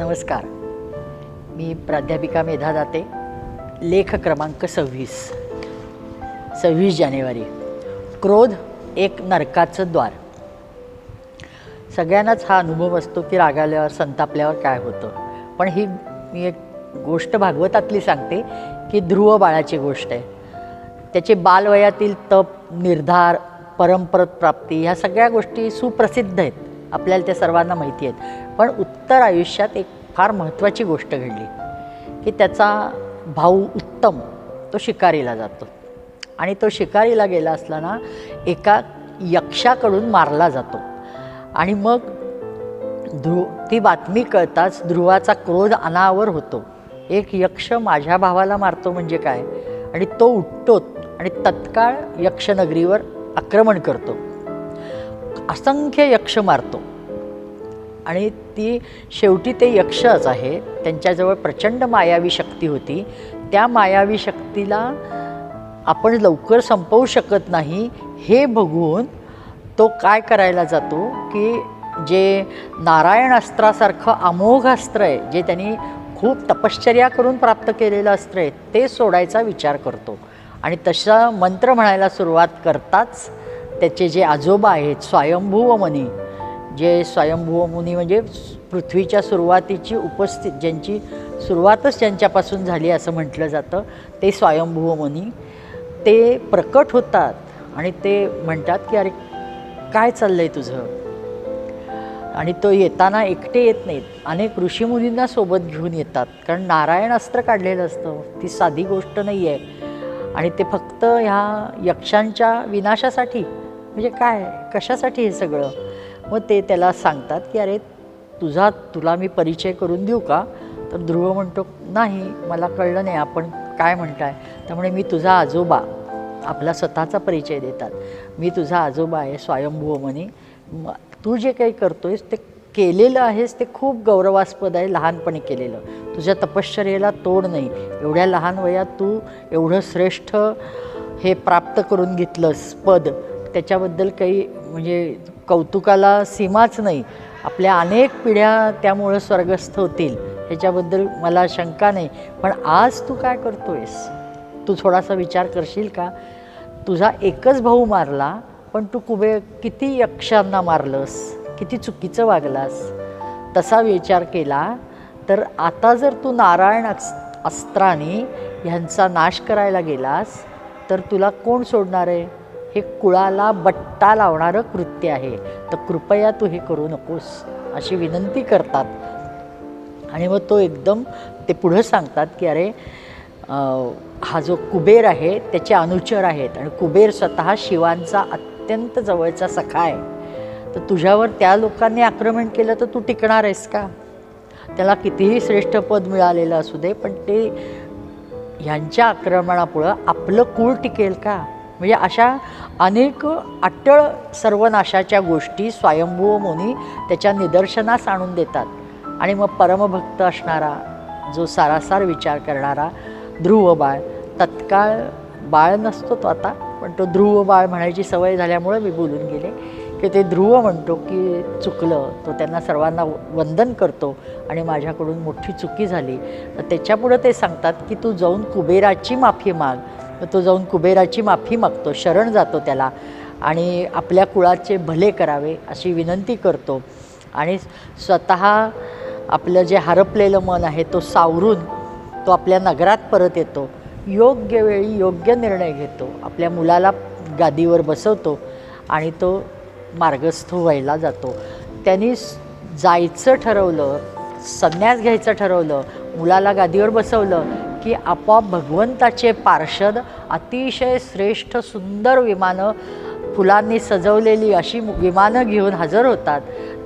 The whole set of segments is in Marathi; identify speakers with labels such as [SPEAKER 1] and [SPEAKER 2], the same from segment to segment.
[SPEAKER 1] नमस्कार. मी प्राध्यापिका मेधा दाते लेख क्रमांक सव्वीस. सव्वीस जानेवारी. क्रोध एक नरकाचं द्वार. सगळ्यांनाच हा अनुभव असतो की रागाल्यावर संतापल्यावर काय होतं. पण ही मी एक गोष्ट भागवतातली सांगते की ध्रुव बाळाची गोष्ट आहे. त्याचे बालवयातील तप निर्धार परंपरत प्राप्ती ह्या सगळ्या गोष्टी सुप्रसिद्ध आहेत. आपल्याला त्या सर्वांना माहिती आहेत. पण उत्तर आयुष्यात एक फार महत्त्वाची गोष्ट घडली की त्याचा भाऊ उत्तम तो शिकारीला जातो. आणि तो शिकारीला गेला असताना एका यक्षाकडून मारला जातो. आणि मग ध्रुव ती बातमी कळताच ध्रुवाचा क्रोध अनावर होतो. एक यक्ष माझ्या भावाला मारतो म्हणजे काय? आणि तो उठतो आणि तत्काळ यक्षनगरीवर आक्रमण करतो. असंख्य यक्ष मारतो. आणि ती शेवटी ते यक्षच आहे. त्यांच्याजवळ प्रचंड मायावी शक्ती होती. त्या मायावी शक्तीला आपण लवकर संपवू शकत नाही. हे बघून तो काय करायला जातो की जे नारायण अस्त्रासारखं अमोघ अस्त्र आहे जे त्यांनी खूप तपश्चर्या करून प्राप्त केलेलं अस्त्र आहे ते सोडायचा विचार करतो. आणि तसा मंत्र म्हणायला सुरुवात करताच त्याचे जे आजोबा आहेत स्वयंभुव मुनी जे स्वयंभुव मुनी म्हणजे पृथ्वीच्या सुरुवातीची उपस्थित ज्यांची सुरुवातच ज्यांच्यापासून झाली असं म्हटलं जातं ते स्वयंभुव मुनी ते प्रकट होतात आणि ते म्हणतात की अरे काय चाललं आहे तुझं? आणि तो येताना एकटे येत नाहीत. अनेक ऋषीमुनींना सोबत घेऊन येतात. कारण नारायण अस्त्र काढलेलं असतं. ती साधी गोष्ट नाही आहे आणि ते फक्त ह्या यक्षांच्या विनाशासाठी म्हणजे काय कशासाठी हे सगळं? मग ते त्याला सांगतात की अरे तुझा तुला मी परिचय करून देऊ का? तर ध्रुव म्हणतो नाही मला कळलं नाही आपण काय म्हणताय? त्यामुळे मी तुझा आजोबा आपला स्वतःचा परिचय देतात. मी तुझा आजोबा आहे स्वयंभूवमनी म्हणे तू जे काही करतोयस ते केलेलं आहेस ते खूप गौरवास्पद आहे लहानपणी केलेलं. तुझ्या तपश्चर्येला तोड नाही. एवढ्या लहान वयात तू एवढं श्रेष्ठ हे प्राप्त करून घेतलंस पद. त्याच्याबद्दल काही म्हणजे कौतुकाला सीमाच नाही. आपल्या अनेक पिढ्या त्यामुळं स्वर्गस्थ होतील ह्याच्याबद्दल मला शंका नाही. पण आज तू काय करतोयस? तू थोडासा विचार करशील का? तुझा एकच भाऊ मारला पण तू कुबे किती यक्षांना मारलंस? किती चुकीचं वागलास? तसा विचार केला तर आता जर तू नारायण अस् अस्त्राने ह्यांचा नाश करायला गेलास तर तुला कोण सोडणार आहे? हे कुळाला बट्टा लावणारं कृत्य आहे. तर कृपया तू हे करू नकोस अशी विनंती करतात. आणि मग तो एकदम ते पुढं सांगतात की अरे हा जो कुबेर आहे त्याचे अनुचर आहेत. आणि कुबेर स्वतः शिवांचा अत्यंत जवळचा सखा आहे. तर तुझ्यावर त्या लोकांनी आक्रमण केलं तर तू टिकणार आहेस का? त्याला कितीही श्रेष्ठ पद मिळालेलं असू दे पण ते ह्यांच्या आक्रमणापुढं आपलं कुळ टिकेल का? म्हणजे अशा अनेक अट्टळ सर्वनाशाच्या गोष्टी स्वयंभू मुनी त्याच्या निदर्शनास आणून देतात. आणि मग परमभक्त असणारा जो सारासार विचार करणारा ध्रुव बाळ तत्काळ बाळ नसतो तो आता पण तो ध्रुव बाळ म्हणायची सवय झाल्यामुळं मी बोलून गेले की ते ध्रुव म्हणतो की चुकलं तो त्यांना सर्वांना वंदन करतो आणि माझ्याकडून मोठी चुकी झाली. तर त्याच्यापुढं ते सांगतात की तू जाऊन कुबेराची माफी माग तो जाऊन कुबेराची माफी मागतो शरण जातो त्याला आणि आपल्या कुळाचे भले करावे अशी विनंती करतो. आणि स्वतः आपलं जे हरपलेलं मन आहे तो सावरून तो आपल्या नगरात परत येतो. योग्य वेळी योग्य निर्णय घेतो. आपल्या मुलाला गादीवर बसवतो आणि तो मार्गस्थ व्हायला जातो. त्यांनी जायचं ठरवलं संन्यास घ्यायचं ठरवलं मुलाला गादीवर बसवलं की आपोआप भगवंताचे पार्षद अतिशय श्रेष्ठ सुंदर विमानं फुलांनी सजवलेली अशी विमानं घेऊन हजर होतात.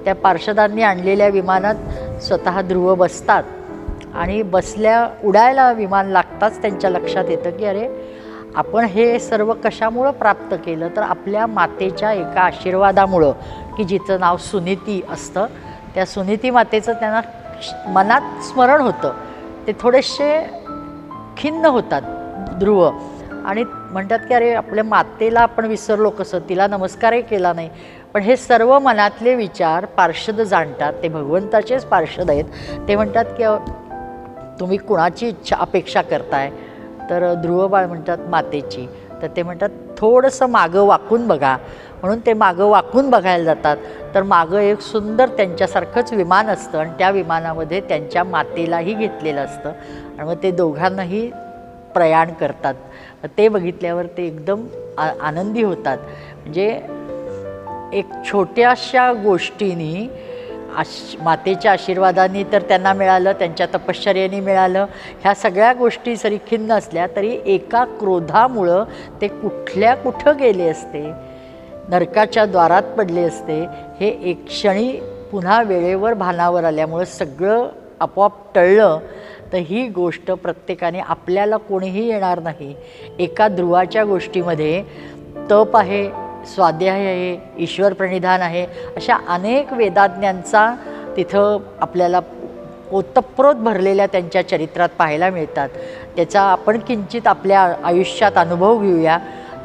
[SPEAKER 1] त्या पार्षदांनी आणलेल्या विमानात स्वतः ध्रुव बसतात आणि बसल्या उडायला विमान लागताच त्यांच्या लक्षात येतं की अरे आपण हे सर्व कशामुळं प्राप्त केलं? तर आपल्या मातेच्या एका आशीर्वादामुळं की जिचं नाव सुनीती असतं. त्या सुनीती मातेचं त्यांना मनात स्मरण होतं. ते थोडेसे खिन्न होतात ध्रुव. आणि म्हणतात की अरे आपल्या मातेला आपण विसरलो कसं? तिला नमस्कारही केला नाही. पण हे सर्व मनातले विचार पार्षद जाणतात. ते भगवंताचेच पार्षद आहेत. ते म्हणतात की तुम्ही कुणाची इच्छा अपेक्षा करताय? तर ध्रुवबाळ म्हणतात मातेची. तर ते म्हणतात थोडंसं मागं वाकून बघा. म्हणून ते मागं वाकून बघायला जातात. तर मागं एक सुंदर त्यांच्यासारखंच विमान असतं आणि त्या विमानामध्ये त्यांच्या मातेलाही घेतलेलं असतं. आणि मग ते दोघांनाही प्रयाण करतात. ते बघितल्यावर ते एकदम आ आनंदी होतात. म्हणजे एक छोट्याशा गोष्टीनी आश मातेच्या आशीर्वादाने तर त्यांना मिळालं त्यांच्या तपश्चर्याने मिळालं. ह्या सगळ्या गोष्टी जरी खिन्न असल्या तरी एका क्रोधामुळं ते कुठल्या कुठं गेले असते? नरकाच्या द्वारात पडले असते. हे एक क्षणी पुन्हा वेळेवर भानावर आल्यामुळं सगळं आपोआप टळलं. तर ही गोष्ट प्रत्येकाने आपल्याला कोणीही येणार नाही. एका ध्रुवाच्या गोष्टीमध्ये तप आहे स्वाध्याय आहे ईश्वर प्रणिधान आहे अशा अनेक वेदाज्ञांचा तिथं आपल्याला ओतप्रोत भरलेल्या त्यांच्या चरित्रात पाहायला मिळतात. त्याचा आपण किंचित आपल्या आयुष्यात अनुभव घेऊया.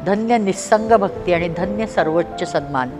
[SPEAKER 1] धन्य निस्संग भक्ती आणि धन्य सर्वोच्च सन्मान.